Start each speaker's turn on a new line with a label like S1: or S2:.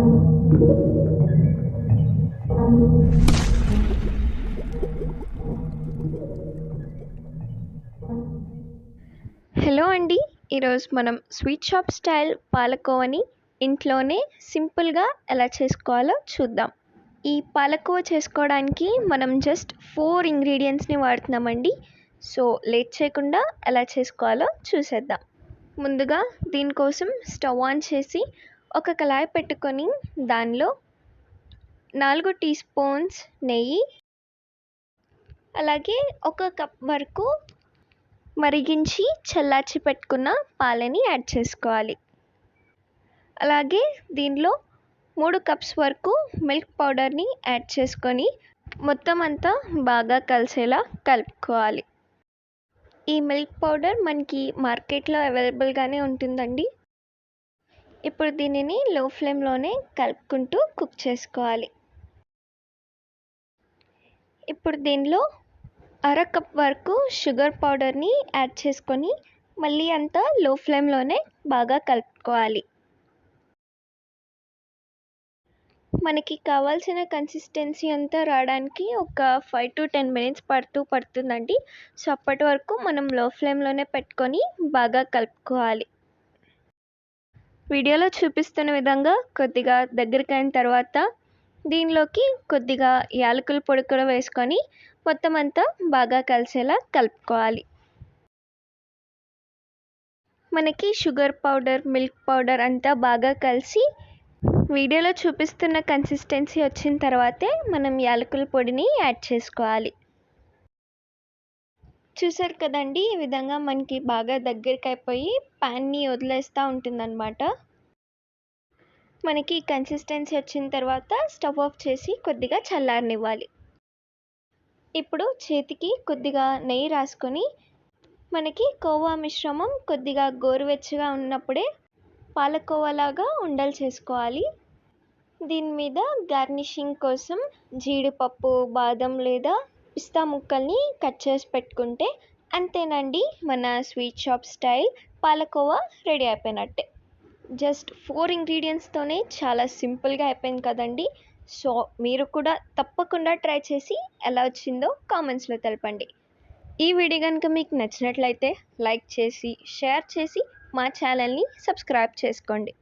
S1: Hello అండి. ఈరోజు మనం స్వీట్ షాప్ స్టైల్ పాలకోవని ఇంట్లోనే సింపుల్గా ఎలా చేసుకోవాలో చూద్దాం. ఈ పాలకోవ చేసుకోవడానికి మనం జస్ట్ ఫోర్ ఇంగ్రీడియంట్స్ని వాడుతున్నామండి. సో లేట్ చేయకుండా ఎలా చేసుకోవాలో చూసేద్దాం. ముందుగా దీనికోసం స్టవ్ ఆన్ చేసి ఒక కళాయి పెట్టుకొని దానిలో నాలుగు టీ స్పూన్స్ నెయ్యి అలాగే ఒక కప్ వరకు మరిగించి చల్లార్చి పెట్టుకున్న పాలని యాడ్ చేసుకోవాలి. అలాగే దీనిలో మూడు కప్స్ వరకు మిల్క్ పౌడర్ని యాడ్ చేసుకొని మొత్తం అంతా బాగా కలిసేలా కలుపుకోవాలి. ఈ మిల్క్ పౌడర్ మనకి మార్కెట్లో అవైలబుల్గానే ఉంటుందండి. ఇప్పుడు దీనిని లో ఫ్లేమ్లోనే కలుపుకుంటూ కుక్ చేసుకోవాలి. ఇప్పుడు దీనిలో అర కప్ వరకు షుగర్ పౌడర్ని యాడ్ చేసుకొని మళ్ళీ అంతా లో ఫ్లేమ్లోనే బాగా కలుపుకోవాలి. మనకి కావాల్సిన కన్సిస్టెన్సీ అంతా రావడానికి ఒక ఫైవ్ టు టెన్ మినిట్స్ పడుతూ పడుతుందండి. సో అప్పటి వరకు మనం లో ఫ్లేమ్లోనే పెట్టుకొని బాగా కలుపుకోవాలి. వీడియోలో చూపిస్తున్న విధంగా కొద్దిగా దగ్గరికి అయిన తర్వాత దీనిలోకి కొద్దిగా యాలకుల పొడి కూడా వేసుకొని మొత్తం అంతా బాగా కలిసేలా కలుపుకోవాలి. మనకి షుగర్ పౌడర్ మిల్క్ పౌడర్ అంతా బాగా కలిసి వీడియోలో చూపిస్తున్న కన్సిస్టెన్సీ వచ్చిన తర్వాతే మనం యాలకుల పొడిని యాడ్ చేసుకోవాలి. చూసారు కదండి ఈ విధంగా మనకి బాగా దగ్గరికి అయిపోయి ప్యాన్ని వదిలేస్తూ ఉంటుందన్నమాట. మనకి కన్సిస్టెన్సీ వచ్చిన తర్వాత స్టవ్ ఆఫ్ చేసి కొద్దిగా చల్లారనివ్వాలి. ఇప్పుడు చేతికి కొద్దిగా నెయ్యి రాసుకొని మనకి కోవా మిశ్రమం కొద్దిగా గోరువెచ్చగా ఉన్నప్పుడే పాలకోవాలాగా ఉండలు చేసుకోవాలి. దీని మీద గార్నిషింగ్ కోసం జీడిపప్పు బాదం లేదా పిస్తా ముక్కల్ని కట్ చేసి పెట్టుకుంటే అంతేనండి మన sweet shop style. Palkova ready అయిపోయినట్టే. జస్ట్ ఫోర్ ఇంగ్రీడియంట్స్తోనే చాలా సింపుల్గా అయిపోయింది కదండి. సో మీరు కూడా తప్పకుండా ట్రై చేసి ఎలా వచ్చిందో కామెంట్స్లో తెలపండి. ఈ వీడియో కనుక మీకు నచ్చినట్లయితే లైక్ చేసి షేర్ చేసి మా ఛానల్ని సబ్స్క్రైబ్ చేసుకోండి.